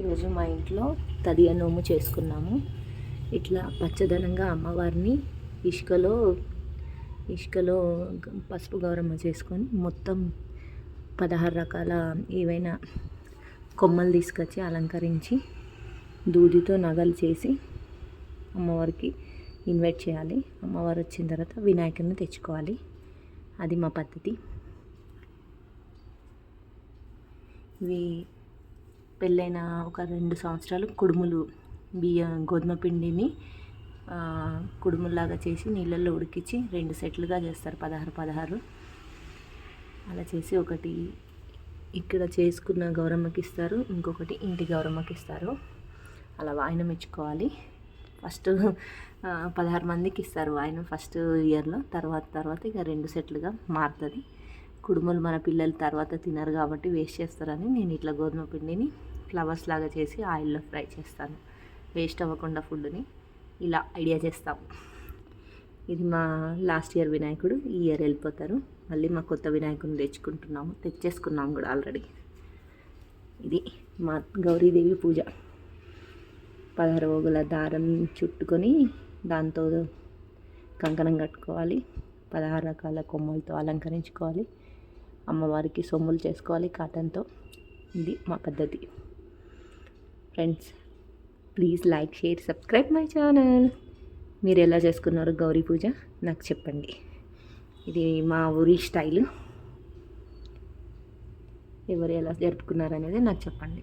ఈరోజు మా ఇంట్లో తదియ నోము చేసుకున్నాము. ఇట్లా పచ్చదనంగా అమ్మవారిని ఇసుకలో ఇసుకలో పసుపు గౌరమ్మ చేసుకొని మొత్తం పదహారు రకాల ఏవైనా కొమ్మలు తీసుకొచ్చి అలంకరించి దూదితో నగలు చేసి అమ్మవారికి ఇన్వైట్ చేయాలి. అమ్మవారు వచ్చిన తర్వాత వినాయకుడిని తెచ్చుకోవాలి. అది మా పద్ధతి. ఇవి పెళ్ళైన ఒక రెండు సంవత్సరాలు కుడుములు బియ్యం గోధుమ పిండిని ఆ, కుడుముల్లాగా చేసి నీళ్ళల్లో ఉడికించి రెండు సెట్లుగా చేస్తారు. పదహారు పదహారు. అలా చేసి ఒకటి ఇక్కడ చేసుకున్న గౌరమ్మకి ఇస్తారు ఇంకొకటి ఇంటి గౌరమ్మకి ఇస్తారు. అలా వాయినం ఇచ్చుకోవాలి. ఫస్ట్ పదహారు మందికి ఇస్తారు వాయినం ఫస్ట్ ఇయర్లో. తర్వాత తర్వాత ఇక రెండు సెట్లుగా మారుతుంది. కుడుములు మన పిల్లలు తర్వాత తినరు కాబట్టి వేస్ట్ చేస్తారని నేను ఇట్లా గోధుమ పిండిని ఫ్లవర్స్ లాగా చేసి ఆయిల్లో ఫ్రై చేస్తాను. వేస్ట్ అవ్వకుండా ఫుడ్ని ఇలా ఐడియా చేస్తాం. ఇది మా లాస్ట్ ఇయర్ వినాయకుడు ఈ ఇయర్ వెళ్ళిపోతారు. మళ్ళీ మా కొత్త వినాయకుడిని తెచ్చుకుంటున్నాము. తెచ్చేసుకున్నాము కూడా ఆల్రెడీ. ఇది మా గౌరీదేవి పూజ. పదహారు ఓగుల దారం చుట్టుకొని దాంతో కంకణం కట్టుకోవాలి. పదహారు రకాల కొమ్మలతో అలంకరించుకోవాలి. అమ్మవారికి సొమ్ములు చేసుకోవాలి కాటన్తో. ఇది మా పద్ధతి. Friends please like share subscribe my channel. మీరు ఎలా చేసుకున్నారు గౌరీ పూజ? నాకు చెప్పండి. ఇది మా ఊరి స్టైల్. ఎవరు ఎలా జరుపుకున్నారు అనేది నాకు చెప్పండి.